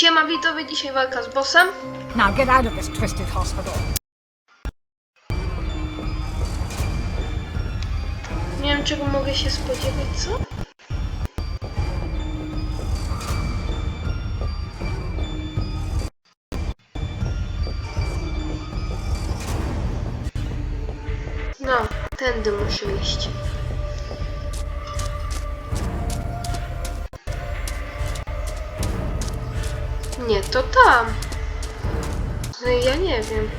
Siema widzowie, dzisiaj walka z bossem. Now get out of this twisted hospital. Nie wiem czego mogę się spodziewać, co? No, tędy muszę iść. Nie, to tam. No Ja nie wiem.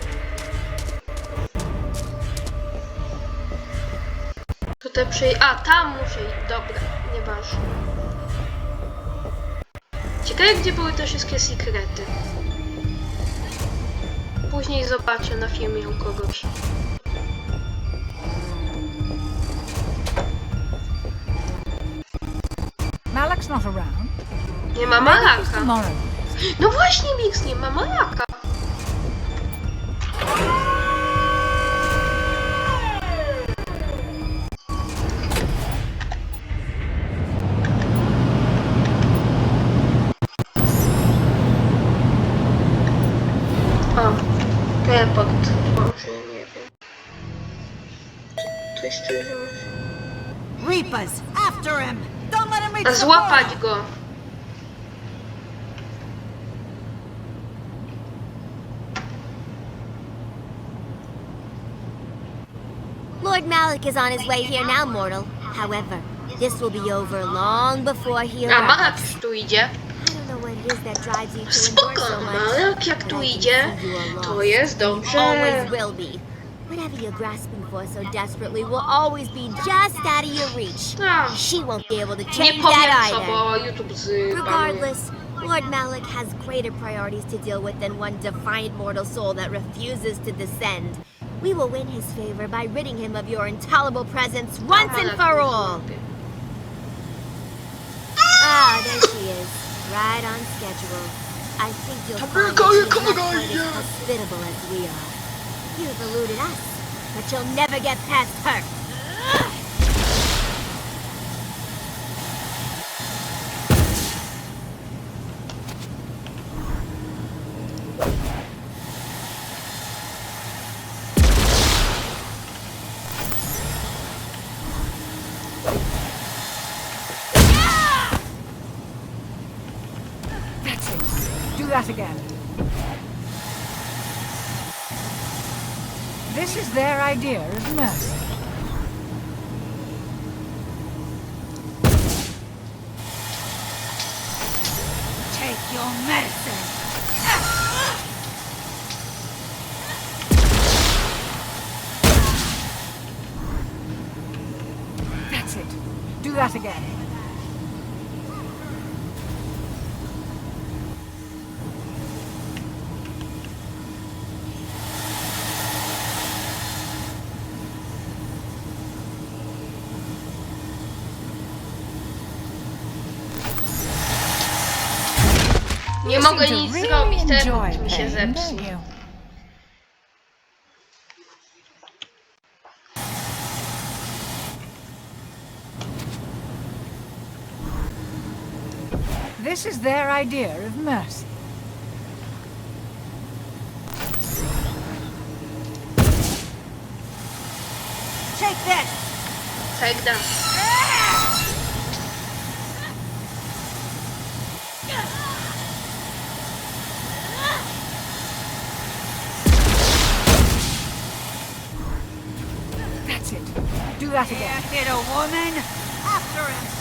Tutaj przej... A, tam muszę iść. Dobra, nieważne. Ciekawe, gdzie były te wszystkie sekrety. Później zobaczę na filmie u kogoś. Malak's not around. Nie ma Malaka. No właśnie, Mix nie ma majaka. O, teleport. Może To Reapers, after him! Don't let him reach the wall! Złapać go! Malik is on his way here now, mortal. However, this will be over long before he A ah, arrives. tu idzie. I don't know what it is that drives you to endure Spoko, so much. Malak jak but tu I idzie, to jest dobrze. Always will be. Whatever you're grasping for so desperately will always be just out of your reach. Ah. She won't be able to nie change that either. Regardless, Lord Malik has greater priorities to deal with than one defiant mortal soul that refuses to descend. We will win his favor by ridding him of your intolerable presence once and for all. Ah, there she is, right on schedule. I think you'll find that she's as hospitable as we are. You've eluded us, but you'll never get past her. This is their idea of it? Take your medicine! mogę nic zrobić, mi się zepsuł. This is their idea of mercy. Take that! Take that. do that again. Can't hit a woman? After him.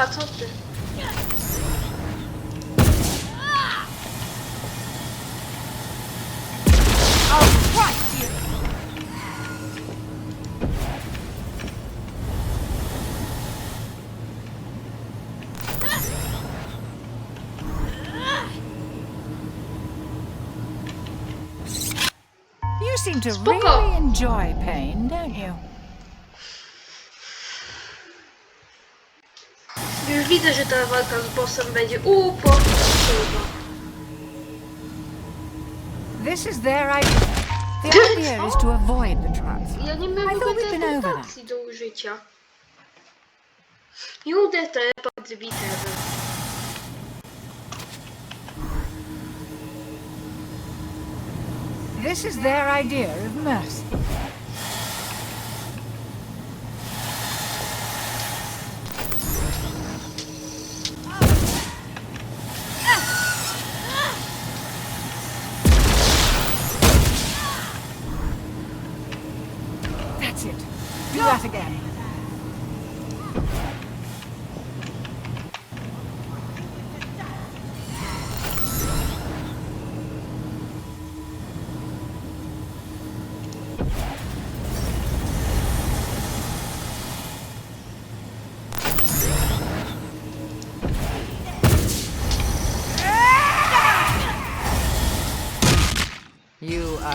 You seem to really enjoy pain, don't you? Już widzę, że ta walka z bossem będzie This is their idea. The idea is to avoid the transfer. Ja nie I thought we we'd been over that. do użycia. I udę teleport z This is their idea of mercy.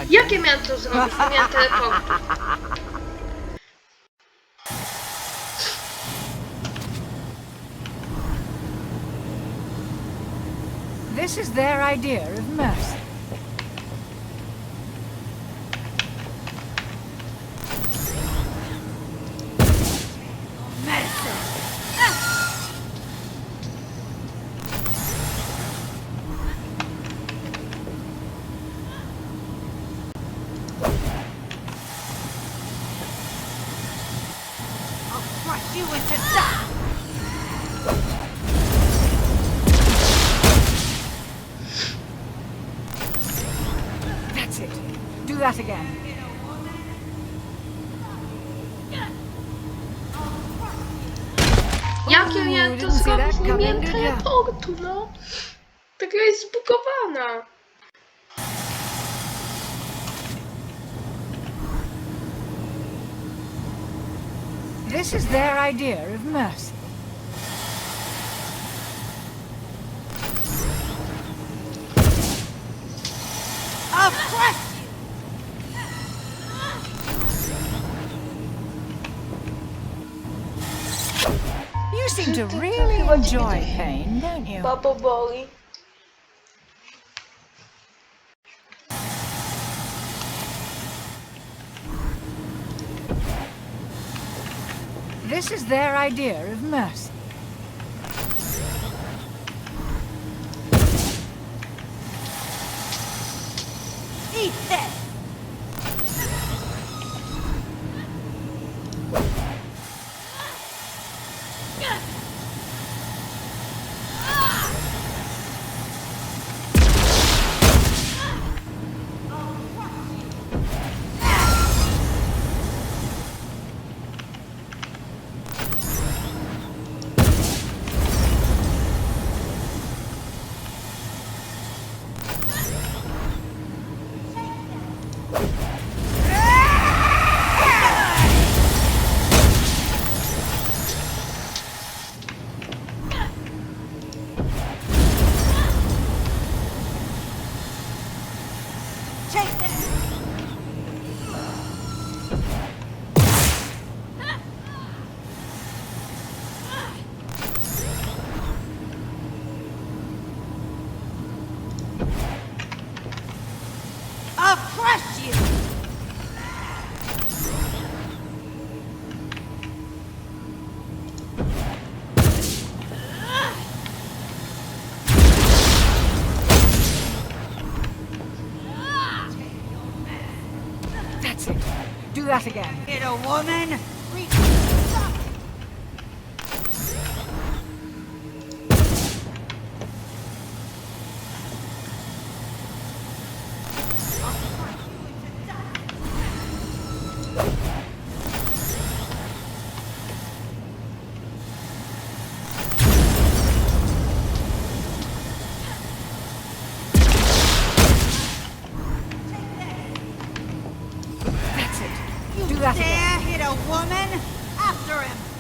Jak ja miałem to zrobić? Nie miałem teleportu. This is their idea of mercy. do that again. Jak ja miałem to zrobić? Nie miałem teleportu, no! Ta jest This is their idea of mercy. Of course! to really enjoy pain, don't you? Bubble Bolly. This is their idea of mercy. Eat this! again. Get a woman woman! After him!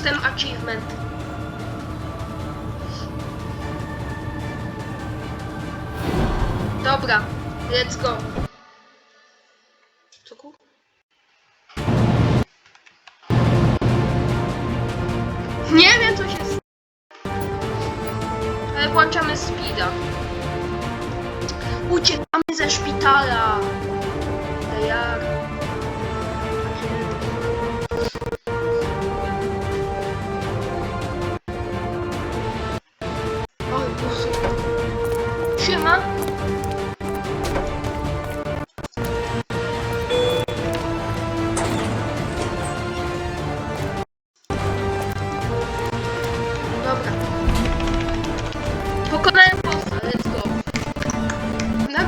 System Achievement. Dobra, let's go. Nie wiem co się stało. Ale włączamy speeda. Uciekamy ze szpitala. Dejar.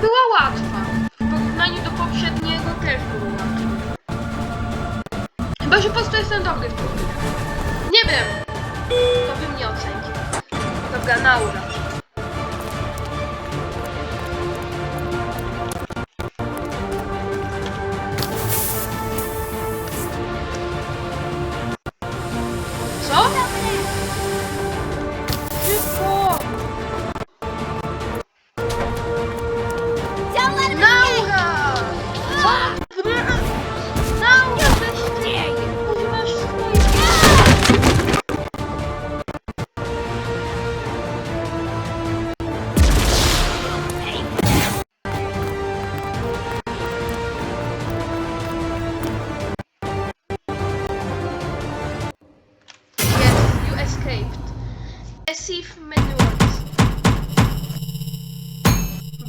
była łatwa. W porównaniu do poprzedniego też była łatwa. Chyba, że po prostu jestem dobry w tym. Nie wiem. To bym nie ocenił. Dobra, naura.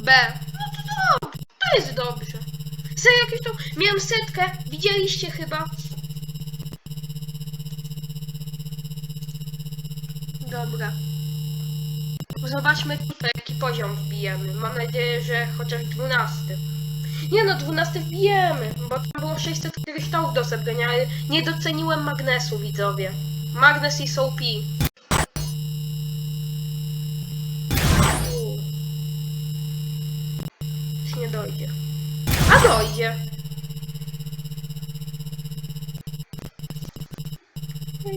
B. No to dobrze, to jest dobrze. Se jakieś to. Miałem setkę, widzieliście chyba. Dobra. Zobaczmy tutaj, jaki poziom wbijemy. Mam nadzieję, że chociaż 12. Nie no, 12 wbijemy, bo tam było 600 kryształów do zebrania, ale nie doceniłem magnesu, widzowie. Magnes i OP. dojdzie. A dojdzie.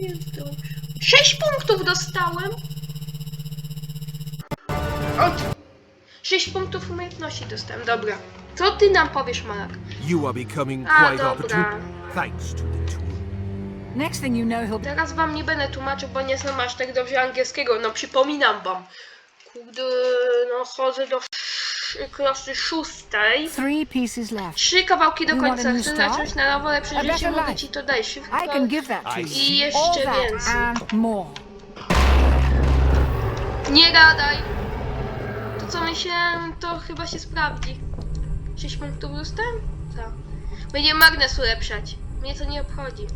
jest dobrze. Sześć punktów dostałem. Od... Sześć punktów umiejętności dostałem, dobra. Co ty nam powiesz, Malak? You are becoming A, quite dobra. Thanks to the tool. Next thing you know, he'll... Teraz wam nie będę tłumaczył, bo nie znam aż tak dobrze angielskiego. No przypominam wam. Kurde, no chodzę do sz klasy szóstej. Trzy kawałki do końca. Chcę zacząć na nowo lepsze życie, mogę ci to dać szybko i jeszcze więcej. Nie gadaj! To co się, to chyba się sprawdzi. 6 punktów dostałem? Tak. Będzie magnes ulepszać. Mnie to nie obchodzi.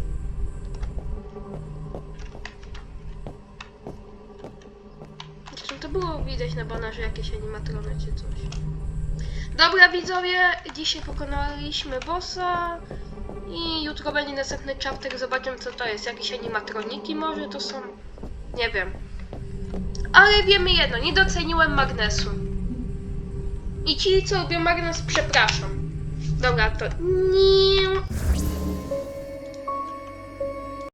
widać na banerze jakieś animatrony czy coś. Dobra widzowie, dzisiaj pokonaliśmy bossa i jutro będzie następny chapter, zobaczymy co to jest. Jakieś animatroniki może to są? Nie wiem. Ale wiemy jedno, nie doceniłem magnesu. I ci co lubią magnes, przepraszam. Dobra, to nie...